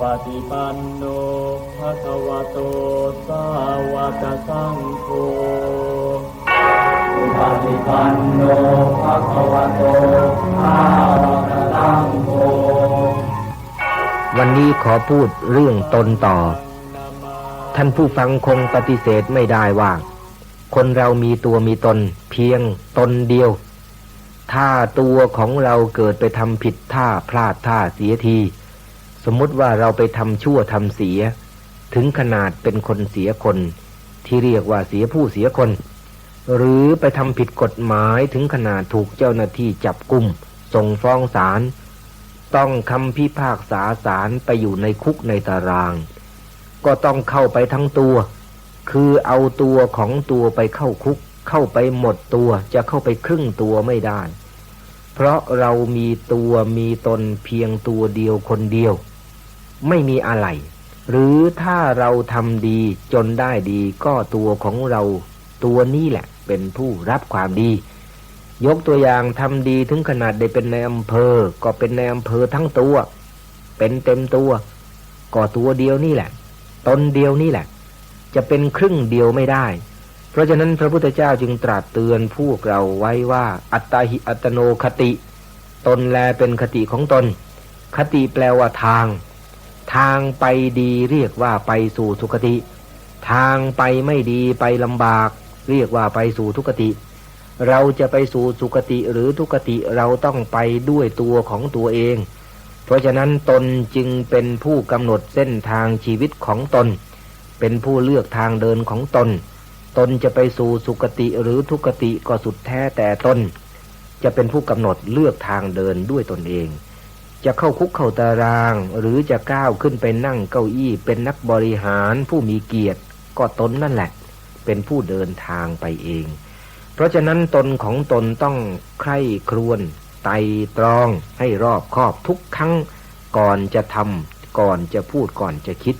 ปฏิปันโนภะคะวะโตสาวกสังโฆสุปฏิปันโนภะคะวะโตสาวกสังโฆวันนี้ขอพูดเรื่องตนต่อ ท่านผู้ฟังคงปฏิเสธไม่ได้ว่า คนเรามีตัวมีตนเพียงตนเดียว ถ้าตัวของเราเกิดไปทำผิดท่าพลาดท่าเสียที สมมุติว่าเราไปทำชั่วทำเสีย ถึงขนาดเป็นคนเสียคน ที่เรียกว่าเสียผู้เสียคน หรือไปทำผิดกฎหมายถึงขนาดถูกเจ้าหน้าที่จับกุมส่งฟ้องศาลต้องคำพิพากษาศาลไปอยู่ในคุกในตาราง ก็ต้องเข้าไปทั้งตัว คือเอาตัวของตัวไปเข้าคุก เข้าไปหมดตัวจะเข้าไปครึ่งตัวไม่ได้ เพราะเรามีตัวมีตนเพียงตัวเดียวคนเดียว ไม่มีอะไร หรือถ้าเราทำดีจนได้ดีก็ตัวของเราตัวนี้แหละ เป็นผู้รับความดี ยกตัวอย่างทำดีถึงขนาดได้เป็นในอำเภอ ก็เป็นในอำเภอทั้งตัว เป็นเต็มตัว ก็ตัวเดียวนี่แหละ ตนเดียวนี่แหละ จะเป็นครึ่งเดียวไม่ได้ เพราะฉะนั้นพระพุทธเจ้าจึงตรัสเตือนพวกเราไว้ว่า อัตตาหิอัตโนคติ ตนแลเป็นคติของตน คติแปลว่าทาง ทางไปดีเรียกว่าไปสู่สุคติ ทางไปไม่ดีไปลำบาก เรียกว่าไปสู่ทุกติ เราจะไปสู่สุคติหรือทุกติเราต้องไปด้วยตัวของตัวเอง เพราะฉะนั้นตนจึงเป็นผู้กำหนดเส้นทางชีวิตของตน เป็นผู้เลือกทางเดินของตน ตนจะไปสู่สุคติหรือทุกติก็สุดแท้แต่ตน จะเป็นผู้กำหนดเลือกทางเดินด้วยตนเอง จะเข้าคุกเข้าตาราง หรือจะก้าวขึ้นไปนั่งเก้าอี้เป็นนักบริหารผู้มีเกียรติ ก็ตนนั่นแหละ เป็นผู้เดินทางไปเอง เพราะฉะนั้นตนของตนต้องใคร่ครวญไตรตรองให้รอบคอบทุกครั้งก่อนจะทำก่อนจะพูดก่อนจะคิด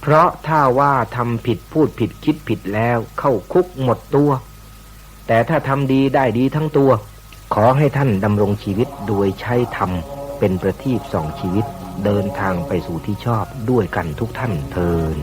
เพราะถ้าว่าทำผิดพูดผิดคิดผิดแล้วเข้าคุกหมดตัว แต่ถ้าทำดีได้ดีทั้งตัว ขอให้ท่านดำรงชีวิตโดยใช้ธรรม เป็นประทีปส่องชีวิตเดินทางไปสู่ที่ชอบด้วยกันทุกท่านเทิน